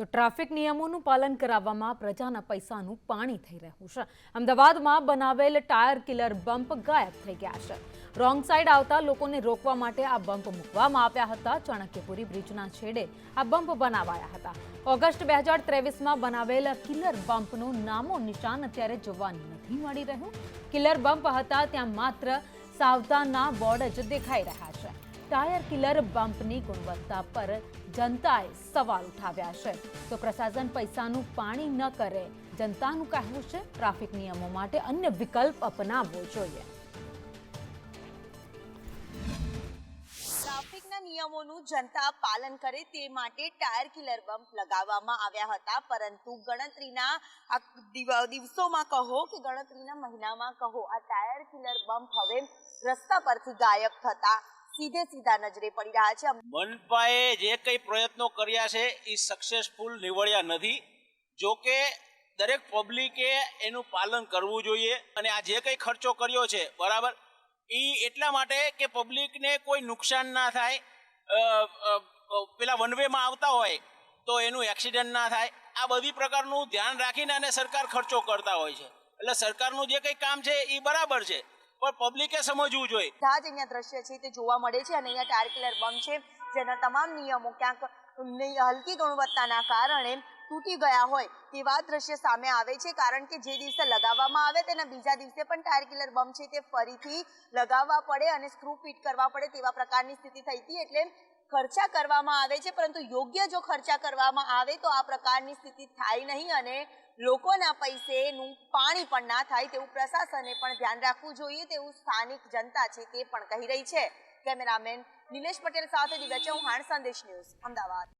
તો ટ્રાફિક નિયમોનું પાલન કરાવવામાં પ્રજાના પૈસાનું પાણી થઈ રહ્યું છે. અમદાવાદમાં બનાવેલ ટાયર કિલર બમ્પ ગાયબ થઈ ગયા છે. રોંગ સાઈડ આવતા લોકોને રોકવા માટે આ બમ્પ મૂકવામાં આવ્યા હતા. ચાણક્યપુરી બ્રિજના છેડે આ બમ્પ બનાવાયા હતા. ઓગસ્ટ બે હજાર ત્રેવીસમાં બનાવેલ કિલર બમ્પનું નામો નિશાન અત્યારે જોવા નથી મળી રહ્યું. કિલર બમ્પ હતા ત્યાં માત્ર સાવધાનના બોર્ડ જ દેખાઈ રહ્યા છે. ટાયર કિલર બમ્પની ગુણવત્તા પર જનતાએ સવાલ ઉઠાવ્યા છે. તો પ્રશાસન પૈસાનું પાણી ન કરે, જનતાનું કહેવું છે, ટ્રાફિક નિયમો માટે અન્ય વિકલ્પ અપનાવવો જોઈએ. ટ્રાફિકના નિયમોનું જનતા પાલન કરે તે માટે ટાયર કિલર બમ્પ લગાવવામાં આવ્યા હતા. પરંતુ ગણતરીના આ દિવ- દિવસોમાં કહો કે ગણતરીના મહિનામાં કહો, આ ટાયર કિલર બમ્પ હવે રસ્તા પરથી ગાયબ થતા સીધે સીધા નજરે પડી રહ્યા છે. મનપાએ જે કંઈ પ્રયત્નો કર્યા છે એ સક્સેસફુલ નીવડ્યા નથી. જો કે, દરેક પબ્લિકે એનું પાલન કરવું જોઈએ અને આ જે કંઈ ખર્ચો કર્યો છે, બરાબર? એ એટલા માટે કે પબ્લિકને કોઈ નુકસાન ના થાય. પેલા વન વેમાં આવતા હોય, તો એનું એક્સિડન્ટ ના થાય. આ બધી પ્રકારનું ધ્યાન રાખીને અને સરકાર ખર્ચો કરતા હોય છે. એટલે સરકારનું જે કંઈ કામ છે એ બરાબર છે. પણ પબ્લિકે સમજવું જોઈએ. બધા જ અહીંયા દ્રશ્ય છે, તે જોવા મળે છે અને અહીંયા ટાયર કિલર બમ છે. જેના તમામ નિયમો ક્યાંક હલકી ગુણવત્તાના કારણે તૂટી ગયા હોય તેવા દ્રશ્ય સામે આવે છે. કારણ કે જે દિવસે લગાવવામાં આવે તેના બીજા દિવસે પણ ટાયર કિલર બમ છે. તે ફરીથી લગાવવા પડે અને સ્ક્રૂ ફિટ કરવા પડે તેવા પ્રકારની સ્થિતિ થઈ હતી. એટલે ખર્ચા કરવામાં આવે છે, પરંતુ યોગ્ય જો ખર્ચા કરવામાં આવે તો આ પ્રકારની સ્થિતિ થાય નહીં અને લોકોના પૈસેનું પાણી પણ ના થાય તેવું પ્રશાસને પણ ધ્યાન રાખવું જોઈએ તેવું સ્થાનિક જનતા છે તે પણ કહી રહી છે. કેમેરામેન નિલેશ પટેલ સાથે દિવ્યા ચૌહાણ, સંદેશ ન્યૂઝ, અમદાવાદ.